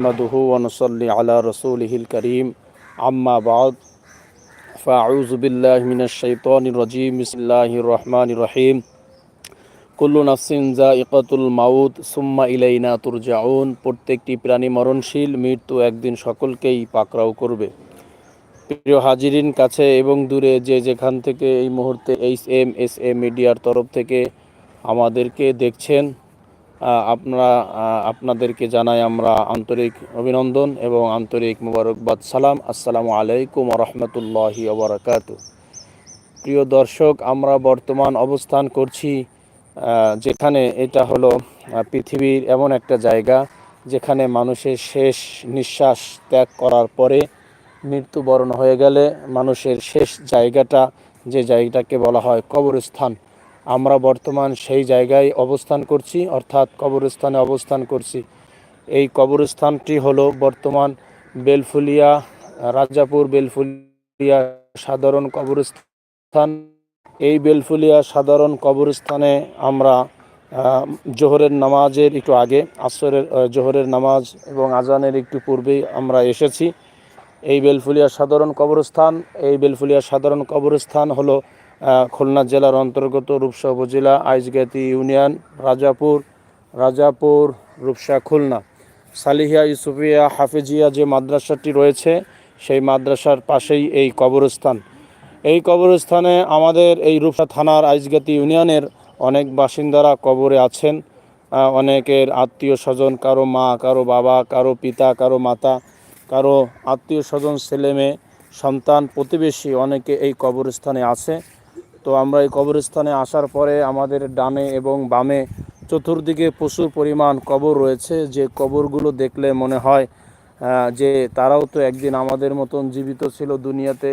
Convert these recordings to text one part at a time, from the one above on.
نحمده ونصلي على رسوله الكريم أما بعد فأعوذ بالله من الشيطان الرجيم بسم الله الرحمن الرحيم كل نفس ذائقة الموت ثم إلينا ترجعون প্রত্যেকটি প্রাণী মরণশীল মৃত্যু একদিন সকলকেই পাকড়াও করবে প্রিয় হাজিরিন কাছে এবং দূরে যে যেখান থেকে এই মুহূর্তে এইচ এম এস এ মিডিয়ার তরফ থেকে আমাদেরকে দেখছেন আহ, আপনারা আপনাদেরকে জানাই আমরা আন্তরিক অভিনন্দন এবং আন্তরিক মুবারকবাদ। সালাম, আসসালামু আলাইকুম রহমতুল্লাহি ওবরাকাত প্রিয় দর্শক, আমরা বর্তমান অবস্থান করছি যেখানে এটা হলো পৃথিবীর এমন একটা জায়গা যেখানে মানুষের শেষ নিঃশ্বাস ত্যাগ করার পরে মৃত্যুবরণ হয়ে গেলে মানুষের শেষ জায়গাটা, যে জায়গাটাকে বলা হয় কবরস্থান আমরা বর্তমান সেই জায়গায় অবস্থান করছি, অর্থাৎ কবরস্থানে অবস্থান করছি। এই কবরস্থানটি হলো বর্তমান বেলফুলিয়া, রাজাপুর বেলফুলিয়া সাধারণ কবরস্থান। এই বেলফুলিয়া সাধারণ কবরস্থানে আমরা জোহরের নামাজের একটু আগে, আসরের জোহরের নামাজ এবং আজানের একটু পূর্বেই আমরা এসেছি। এই বেলফুলিয়া সাধারণ কবরস্থান, এই বেলফুলিয়া সাধারণ কবরস্থান হলো খুলনা জেলার অন্তর্গত রূপসা উপজেলা আইজগাতি ইউনিয়ন, রাজাপুর রাজাপুর, রূপসা, খুলনা। সালিহিয়া ইউসুফিয়া হাফেজিয়া যে মাদ্রাসাটি রয়েছে, সেই মাদ্রাসার পাশেই এই কবরস্থান। এই কবরস্থানে আমাদের এই রূপসা থানার আইজগাতি ইউনিয়নের অনেক বাসিন্দারা কবরে আছেন। অনেকের আত্মীয় স্বজন, কারও মা, কারও বাবা, কারও পিতা, কারও মাতা, কারও আত্মীয় স্বজন, ছেলে মেয়ে, সন্তান, প্রতিবেশী অনেকে এই কবরস্থানে আছে। তো আমরা এই কবরস্থানে আসার পরে আমাদের ডানে এবং বামে চতুর্দিকে প্রচুর পরিমাণ কবর রয়েছে। যে কবরগুলো দেখলে মনে হয় যে তারাও তো একদিন আমাদের মতন জীবিত ছিল দুনিয়াতে,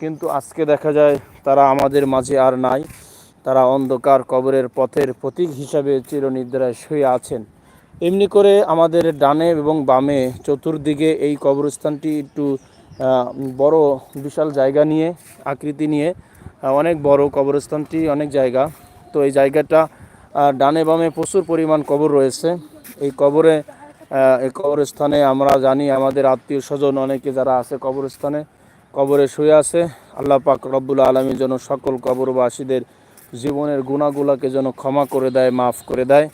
কিন্তু আজকে দেখা যায় তারা আমাদের মাঝে আর নাই। তারা অন্ধকার কবরের পথের প্রতীক হিসাবে চিরনিদ্রায় শুয়ে আছেন। এমনি করে আমাদের ডানে এবং বামে চতুর্দিকে এই কবরস্থানটি একটু বড়, বিশাল জায়গা নিয়ে, আকৃতি নিয়ে অনেক বড় কবরস্থানটি, অনেক জায়গা। তো এই জায়গাটা ডানে বামে প্রচুর পরিমাণ কবর রয়েছে। এই কবরে এই কবরস্থানে আমরা জানি আমাদের আত্মীয় স্বজন অনেকে যারা আছে কবরস্থানে, কবরে শুয়ে আছে। আল্লাহ পাক রব্বুল আলমী যেন সকল কবরবাসীদের জীবনের গুণাগুলাকে যেন ক্ষমা করে দেয়, মাফ করে দেয়।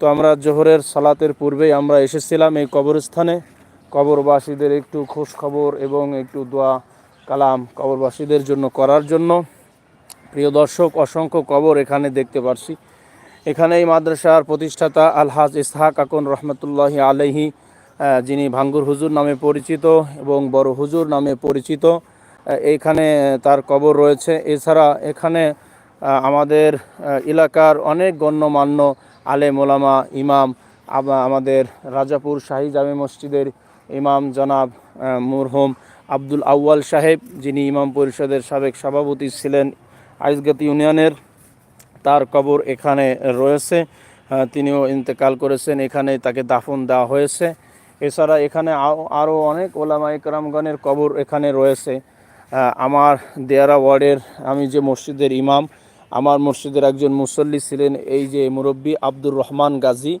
তো আমরা জোহরের সালাতের পূর্বেই আমরা এসেছিলাম এই কবরস্থানে। কবরবাসীদের একটু খোঁজ খবর এবং একটু দোয়া কালাম কবরবাসীদের জন্য করার জন্য। প্রিয় দর্শক অসংখ্য কবর এখানে দেখতে পারছি। এখানে এই মাদ্রাসার প্রতিষ্ঠাতা আলহাজ ইসহাক আকন রহমতুল্লাহি আলহি যিনি ভাঙ্গুর হুজুর নামে পরিচিত এবং বড় হুজুর নামে পরিচিত। আহ, এইখানে তার কবর রয়েছে। এছাড়া এখানে আমাদের এলাকার অনেক গণ্যমান্য আলে ওলামা ইমাম আমাদের রাজাপুর শাহী জামে মসজিদের ইমাম জনাব মুরহুম আব্দুল আউয়াল সাহেব, যিনি ইমাম পরিষদের সাবেক সভাপতি ছিলেন আইজগাতি ইউনিয়নের, তার কবর এখানে রয়েছে। তিনিও ইন্তেকাল করেছেন এখানে তাকে দাফন দেওয়া হয়েছে। এছাড়া এখানে আরও অনেক ওলামা একরামগণের কবর এখানে রয়েছে। আমার দেয়ারা ওয়ার্ডের আমি যে মসজিদের ইমাম, আমার মসজিদের একজন মুসল্লি ছিলেন এই যে মুরব্বী আব্দুর রহমান গাজী।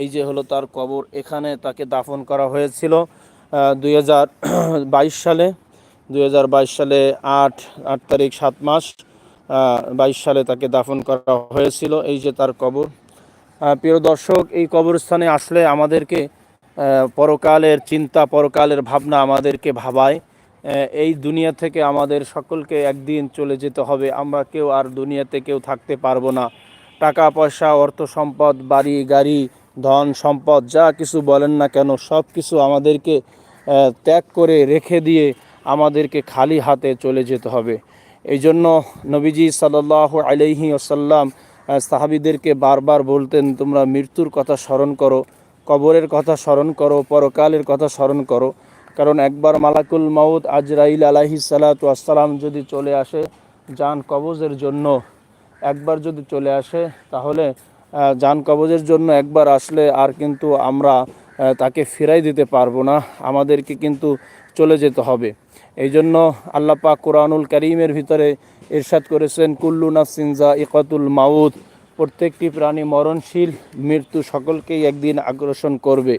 এই যে হলো তার কবর, এখানে তাকে দাফন করা হয়েছিল। দুই সালে, দুই হাজার বাইশ সালে আট আট তারিখ সাত মাস বাইশ সালে তাকে দাফন করা হয়েছিল। এই যে তার কবর। প্রিয় দর্শক, এই কবরস্থানে আসলে আমাদেরকে পরকালের চিন্তা, পরকালের ভাবনা আমাদেরকে ভাবায়। এই দুনিয়া থেকে আমাদের সকলকে একদিন চলে যেতে হবে। আমরা কেউ আর দুনিয়াতে কেউ থাকতে পারব না। টাকা, পয়সা, অর্থ সম্পদ, বাড়ি, গাড়ি ধন, সম্পদ, যা কিছু বলেন না কেন, সব কিছু আমাদেরকে ত্যাগ করে রেখে দিয়ে আমাদেরকে খালি হাতে চলে যেতে হবে। এই জন্য নবীজি সাল্লাহ আলাইহি আসাল্লাম সাহাবিদেরকে বারবার বলতেন, তোমরা মৃত্যুর কথা স্মরণ করো, কবরের কথা স্মরণ করো, পরকালের কথা স্মরণ করো। কারণ একবার মালাকুল মাউদ আজরাইল আলাহি সালাতু আসসালাম যদি চলে আসে, যান কবজের জন্য, একবার যদি চলে আসে, তাহলে যান কবজের জন্য একবার আসলে আর কিন্তু আমরা তাকে ফিরাই দিতে পারব না। আমাদেরকে কিন্তু চলে যেতে হবে। এই জন্য আল্লাহ কোরআনুল করিমের ভিতরে ইরশাদ করেছেন, কুল্লু নাফসিনজা ইকাতুল মাউদ প্রত্যেকটি প্রাণী মরণশীল, মৃত্যু সকলকেই একদিন আকর্ষণ করবে।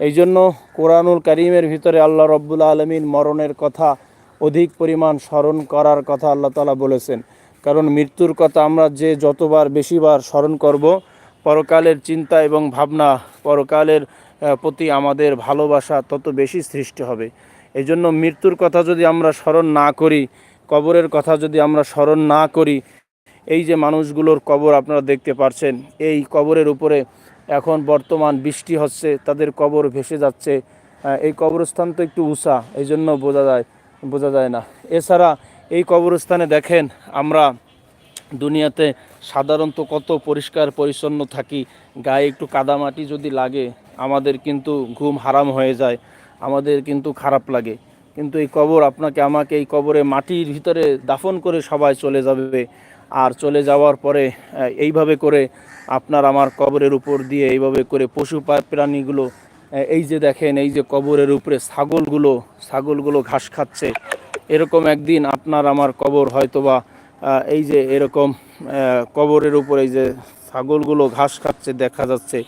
এই জন্য কোরআনুল করিমের ভিতরে আল্লাহ রব্বুল আলমিন মরণের কথা অধিক পরিমাণ স্মরণ করার কথা আল্লাহ তালা বলেছেন। কারণ মৃত্যুর কথা আমরা যে যতবার, বেশিবার স্মরণ করব পরকালের চিন্তা এবং ভাবনা পরকালের প্রতি আমাদের ভালোবাসা তত বেশি সৃষ্টি হবে। এই জন্য মৃত্যুর কথা যদি আমরা স্মরণ না করি, কবরের কথা যদি আমরা স্মরণ না করি, এই যে মানুষগুলোর কবর আপনারা দেখতে পাচ্ছেন এই কবরের উপরে এখন বর্তমান বৃষ্টি হচ্ছে, তাদের কবর ভেসে যাচ্ছে এই কবরস্থান তো একটু উষা এই জন্য বোঝা যায় বোঝা যায় না। এছাড়া এই কবরস্থানে দেখেন আমরা দুনিয়াতে সাধারণত কত পরিষ্কার, পরিচ্ছন্ন থাকি, গায়ে একটু কাদামাটি যদি লাগে, আমাদের কিন্তু ঘুম হারাম হয়ে যায়, আমাদের কিন্তু খারাপ লাগে। কিন্তু এই কবর আপনাকে, আমাকে এই কবরে মাটির ভিতরে দাফন করে সবাই চলে যাবে। আর চলে যাওয়ার পরে এইভাবে করে আপনার আমার কবরের উপর দিয়ে এইভাবে করে পশু প্রাণীগুলো এই যে দেখেন, এই যে কবরের উপরে ছাগলগুলো ছাগলগুলো ঘাস খাচ্ছে। এরকম একদিন আপনার আমার কবর হয়তোবা এই যে এরকম কবরের উপর এই যে ছাগলগুলো ঘাস খাচ্ছে দেখা যাচ্ছে,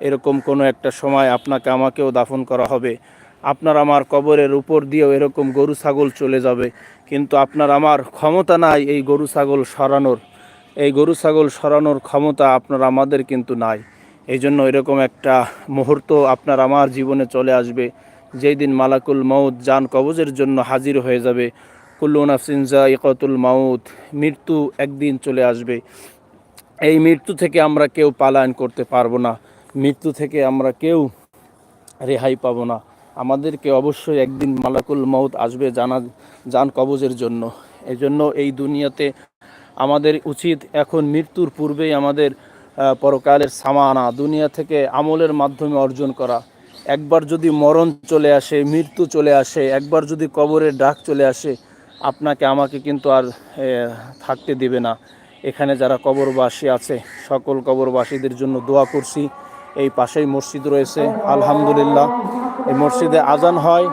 এরকম কোনো একটা সময় আপনাকে আমাকেও দাফন করা হবে। আপনার আমার কবরের উপর দিয়েও এরকম গরু ছাগল চলে যাবে, কিন্তু আপনার আমার ক্ষমতা নাই এই গরু ছাগল সরানোর। এই গরু ছাগল সরানোর ক্ষমতা আপনার আমাদের কিন্তু নাই। এই জন্য এরকম একটা মুহূর্ত আপনার আমার জীবনে চলে আসবে। যেই দিন মালাকুল মৌত যান কবজের জন্য হাজির হয়ে যাবে। কুল্লু ইকতুল মাউত, মৃত্যু একদিন চলে আসবে। এই মৃত্যু থেকে আমরা কেউ পালায়ন করতে পারব না। মৃত্যু থেকে আমরা কেউ রেহাই পাবো না। আমাদেরকে অবশ্যই একদিন মালাকুল মৌত আসবে জানা যান কবজের জন্য। এই জন্য এই দুনিয়াতে আমাদের উচিত এখন মৃত্যুর পূর্বেই আমাদের পরকালের সামানা, দুনিয়া থেকে আমলের মাধ্যমে অর্জন করা। একবার যদি মরণ চলে আসে, মৃত্যু চলে আসে, একবার যদি কবরের ডাক চলে আসে আপনাকে, আমাকে কিন্তু আর থাকতে দিবে না। এখানে যারা কবরবাসী আছে, সকল কবরবাসীদের জন্য দোয়া করছি। এই পাশেই মসজিদ রয়েছে, আলহামদুলিল্লাহ। এই মসজিদে আজান হয়,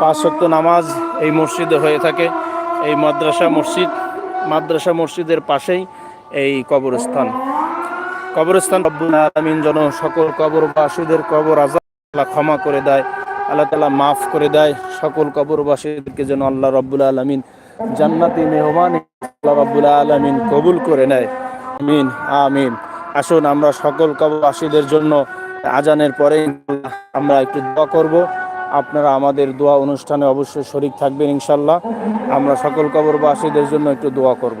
পাঁচ নামাজ এই মসজিদে হয়ে থাকে। এই মাদ্রাসা মসজিদ, মাদ্রাসা মসজিদের পাশেই এই কবরস্থান। কবরস্থান আলমিন যেন সকল কবরবাসীদের কবর আজাদ ক্ষমা করে দেয়, আল্লাহ তালা মাফ করে দেয়। সকল কবরবাসীদেরকে যেন আল্লাহ রব্বুল আলমিন জান্নাতি মেহমান আল্লাহ রব্বুল আলমিন কবুল করে নেয়। আমিন আমিন। আসুন আমরা সকল কবরবাসীদের জন্য আজানের পরে আমরা একটু দোয়া করব। আপনারা আমাদের দোয়া অনুষ্ঠানে অবশ্যই শরিক থাকবেন ইনশাল্লাহ আমরা সকল কবরবাসীদের জন্য একটু দোয়া করব।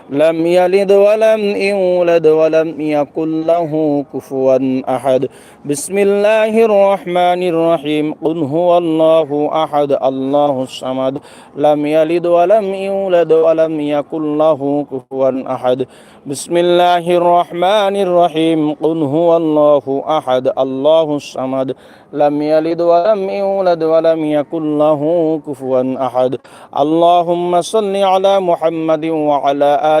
لم يلد ولم يولد ولم يكن له كفوا أحد. بسم الله الرحمن الرحيم. قل هو الله أحد الله الصمد. لم يلد ولم يولد ولم يكن له كفوا أحد. بسم الله الرحمن الرحيم. قل هو الله أحد الله الصمد. لم يلد ولم يولد ولم يكن له كفوا أحد. اللهم صل على محمد وعلى آل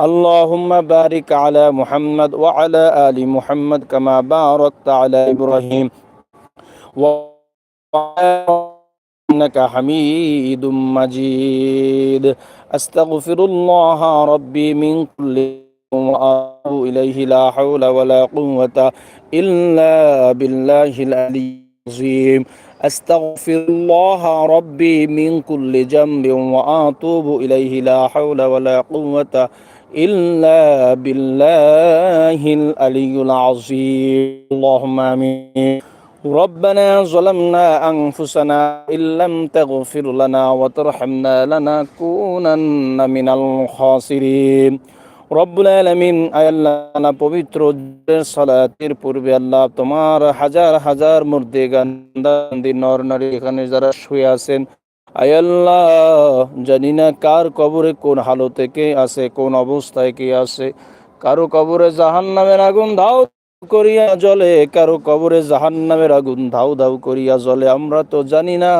اللهم بارك على محمد وعلى آل محمد كما باركت على إبراهيم. إنك حميد مجيد. أستغفر الله ربي من كل وأتوب إليه. لا حول ولا قوة إلا بالله العلي العظيم. أستغفر الله ربي من كل جنب وأتوب إليه لا حول ولا قوة إلا بالله العلي العظيم. اللهم آمين. ربنا ظلمنا أنفسنا إن لم تغفر لنا وترحمنا لنكونن من الخاسرين. রব্বুল আলমিন আল্লাহ পবিত্র সালাতের পূর্বে আল্লাহ তোমার হাজার হাজার মূর্তি গান্ধী নর নারী এখানে যারা শুয়ে আছেন আয়াল্লাহ জানি না কার কবরে কোন হালতে কে আছে কোন অবস্থায় কে আছে কারও কবরে জাহান নামের আগুন ধাও করিয়া জলে কারও কবরে জাহান নামের আগুন ধাউ ধাউ করিয়া জলে আমরা তো জানি না,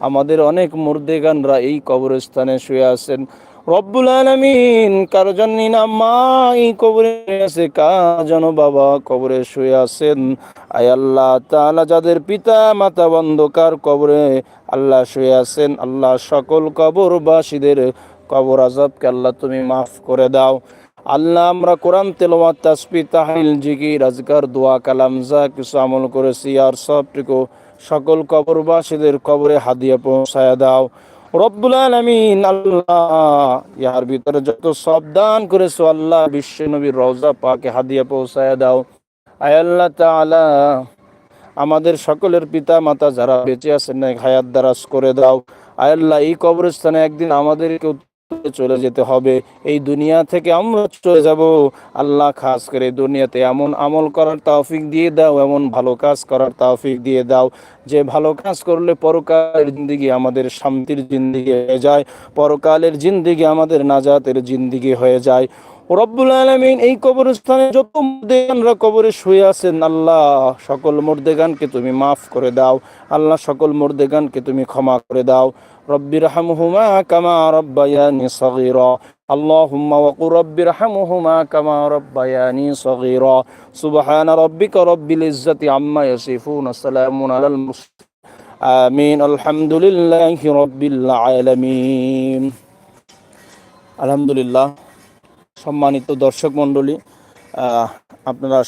আমাদের অনেক মুর্দেগানরা এই কবরস্থানে শুয়ে আছেন। রব্বুল আলমিন, কার জন্য না মা কবরে আছে, কার জন বাবা কবরে শুয়ে আছেন? আয় আল্লাহ তাআলা, যাদের পিতা মাতা বন্ধকার কবরে আল্লাহ শুয়ে আছেন, আল্লাহ সকল কবরবাসীদের কবর আজাবকে আল্লাহ তুমি মাফ করে দাও। আল্লাহ, আমরা কোরআন, তেলাওয়াত, তাসবিহ, তাহলিল, জিকির, আজকার, দোয়া, কালাম, যা কিছু আমল করেছি, আর সবটুকু সকল কবরবাসীদের কবরে হাদিয়া পৌঁছায় দাও। রব্বুল আলমিন আল্লাহ। ইহার ভিতরে যত সব দান করেছ, আল্লাহ বিশ্ব নবীর রওজা পাকে হাদিয়া পৌঁছায় দাও। আয় আল্লাহ তালা আমাদের সকলের পিতা মাতা যারা বেঁচে আছেন না হায়াত দারাজ করে দাও। আয় আল্লাহ, এই কবরস্থানে একদিন আমাদেরকেও চলে যেতে হবে। এই দুনিয়া থেকে আমরা চলে যাব। আল্লাহ খাস করে দুনিয়াতে এমন আমল করার তাওফিক দিয়ে দাও, এমন ভালো কাজ করার তাওফিক দিয়ে দাও। যে ভালো কাজ করলে পরকালের জিন্দিগি আমাদের শান্তির জিন্দিগি হয়ে যায়, পরকালের জিন্দিগি আমাদের নাজাতের জিন্দিগি হয়ে যায়। রব্বুল আলমিন এই কবরস্থানে যত মুর্দেগানরা কবরে শুয়ে আছেন আল্লাহ সকল মুর্দেগানকে তুমি মাফ করে দাও আল্লাহ সকল মুর্দেগানকে তুমি ক্ষমা করে দাও رب ارحمهما كما ربياني صغيرا اللهم وقل رب ارحمهما كما ربياني صغيرا سبحان ربك رب العزة عما يصفون سلام على المرسلين آمين الحمد لله رب العالمين الحمد لله সম্মানিত দর্শক মণ্ডলী আপনারা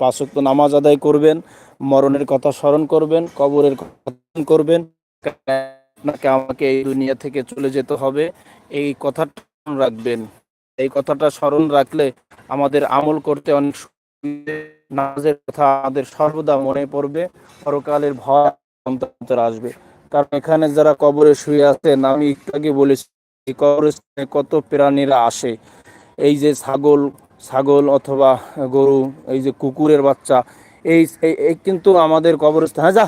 পাঁচক্ত নামাজ আদায় করবেন, মরণের কথা স্মরণ করবেন, কবরের কথা করবেন। আপনাকে, আমাকে এই দুনিয়া থেকে চলে যেতে হবে। এই কথাটা রাখবেন। এই কথাটা স্মরণ রাখলে আমাদের আমল করতে অনেক নামাজের কথা আমাদের সর্বদা মনে পড়বে, পরকালের ভয় আসবে। কারণ এখানে যারা কবরে শুয়ে আছেন আমি একটু আগে বলেছি, কবরস্থানে কত প্রাণীরা আসে। এই যে ছাগল ছাগল অথবা গরু, এই যে কুকুরের বাচ্চা, এই কিন্তু আমাদের কবরস্থান। হ্যাঁ যা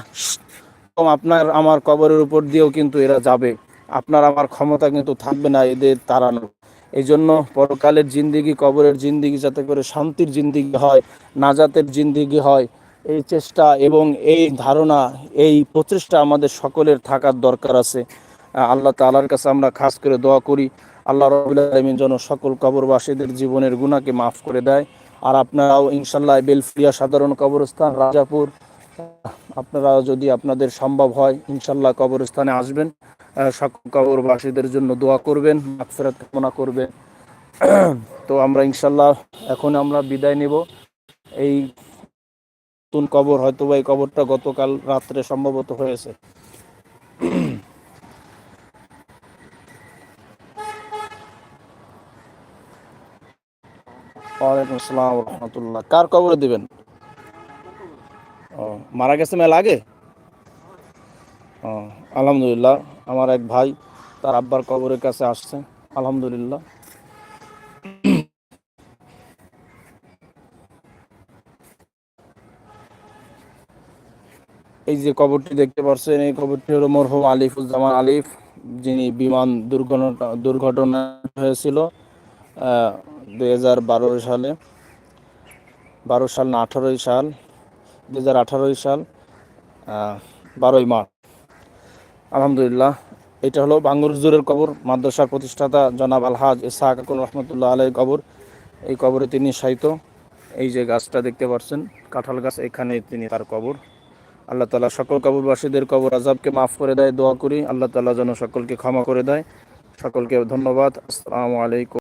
আপনার আমার কবরের উপর দিয়েও কিন্তু এরা যাবে। আপনার আমার ক্ষমতা কিন্তু থাকবে না এদের তাড়ানোর। এই জন্য পরকালের জিন্দিগি, কবরের জিন্দিগি যাতে করে শান্তির জিন্দিগি হয়, নাজাতের জিন্দিগি হয়, এই চেষ্টা এবং এই ধারণা, এই প্রচেষ্টা আমাদের সকলের থাকার দরকার আছে। আল্লাহ তালার কাছে আমরা খাস করে দোয়া করি। আল্লাহ রবুল যেন সকল কবরবাসীদের জীবনের গুণাকে মাফ করে দেয়। আর আপনারাও ইনশাল্লাহ বেলফিয়া সাধারণ কবরস্থান, রাজাপুর, আপনারা যদি আপনাদের সম্ভব হয় ইনশাল্লাহ কবরস্থানে আসবেন। সকল কবরবাসীদের জন্য দোয়া করবেন, মাগফিরাত কামনা করবেন। তো আমরা ইনশাল্লাহ এখন আমরা বিদায় নেব। এই নতুন কবর হয়তো বা এই কবরটা গতকাল রাত্রে সম্ভবত হয়েছে। ওয়ালাইকুম আসসালাম রহমতুল্লাহ কার কবরে দিবেন? ও, মারা গেছে মেলা আগে? ও, আলহামদুলিল্লাহ, আমার এক ভাই তার আব্বার কবরের কাছে আসছে, আলহামদুলিল্লাহ। এই যে কবরটি দেখতে পাচ্ছেন, এই কবরটি হলো মরহুম আলিফুজ্জামান আলিফ, যিনি বিমান দুর্ঘটনা দুর্ঘটনা হয়েছিল। দুই হাজার বারো সালে, বারো সাল না আঠারোই সাল, দুই হাজার আঠারোই সাল বারোই মার্চ। আলহামদুলিল্লাহ, এটা হলো বাঙ্গুর বাঙ্গুরজুরের কবর, মাদ্রাসার প্রতিষ্ঠাতা জনাব আলহাজ ইসাহাক আকুল রহমতুল্লাহ আলের কবর। এই কবরে তিনি সাহিত্য এই যে গাছটা দেখতে পাচ্ছেন, কাঁঠাল গাছ এখানে তিনি তার কবর। আল্লাহ তালা সকল কবরবাসীদের কবর আজাবকে মাফ করে দেয়, দোয়া করি। আল্লাহ তালা যেন সকলকে ক্ষমা করে দেয়। সকলকে ধন্যবাদ। আসসালামু আলাইকুম।